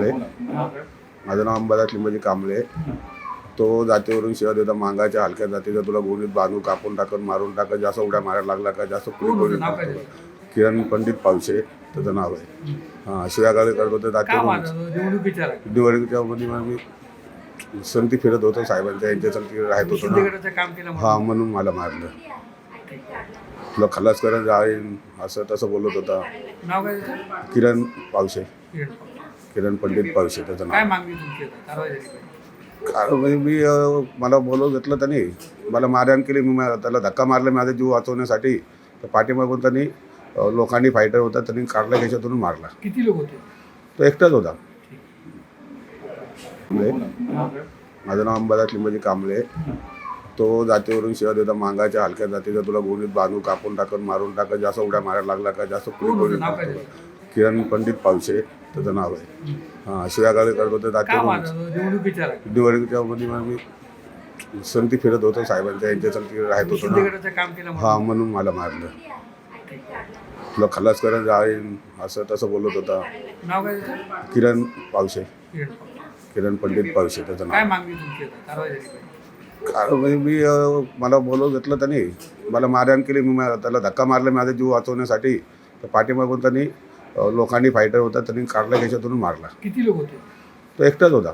कांबळे. माझं नाव अंबादास लिंबाजी कांबळे. तो जातीवरून शिवाय देता मांगाच्या हलक्या जातीचा तुला गोणीत बांधून कापून टाकून मारून टाकत जास्त उड्या मारायला लागला का जास्त कोण? गोणीत. किरण पंडित पावशे त्याचं नाव आहे. हां शिव्यागाळे करत होते जातीवरून. निवडणुकीच्या मध्ये मी संगती फिरत होतो साहेबांच्या यांच्या संगती राहत होतो ना. हा म्हणून मला मारलं. तुला खलास करायला जाईन असं तसं बोलत होता? किरण पावशे. किरण. पंडित पावशे त्याचं काय नाव मागणी तुमची आता? कारवाई झाली पाहिजे. कारण मी अं, मला बोलवून घेतलं त्यांनी मला मारहाण केली मी मा- त्याला धक्का मारला माझा जीव वाचवण्यासाठी तर पाठीमागून त्यांनी अं, लोकांनी फायटर होता त्यांनी काढला त्याच्यातून मारला किती लोक होते तो एकटाच होता म्हणजे माझं नाव अंबादास लिंबाजी कांबळे तो जातीवरून शिवाय देता मांगाच्या हलक्या जातीचा तुला गोणीत बांधून कापून टाकून मारून टाकत जास्त उड्या मारायला लागला का जास्त कोण होतं? गोणीत नाव काय मारतो. त्याचं? किरण पंडित पावशे त्याचं नाव आहे हां शिव्यागाळे करत होते काय जातीवरून वाटत निवडणुकीच्या मध्ये मग मी संगती फिरत होतो साहेबांच्या यांच्या संगती राहत होतो ना शिंदेगडाचं काम केलं म्हणून. हा म्हणून मला मारलं तुला खलास करायला जाईन असं तसं बोलत होता नाव काय त्याचं? किरण पावशे किरण. किरण पंडित पावशे त्याचं काय नाव मागणी तुमची आता? कारवाई झाली पाहिजे. कारण म्हणजे मी अं, मला बोलवून घेतलं त्यांनी मला मारहाण केली मी मा- त्याला धक्का मारला माझा जीव वाचवण्यासाठी तर पाठीमागून त्यांनी लोकांनी फायटर होता त्यांनी काढला त्याच्यातून मारला. किती लोक होते? तो एकटाच होता.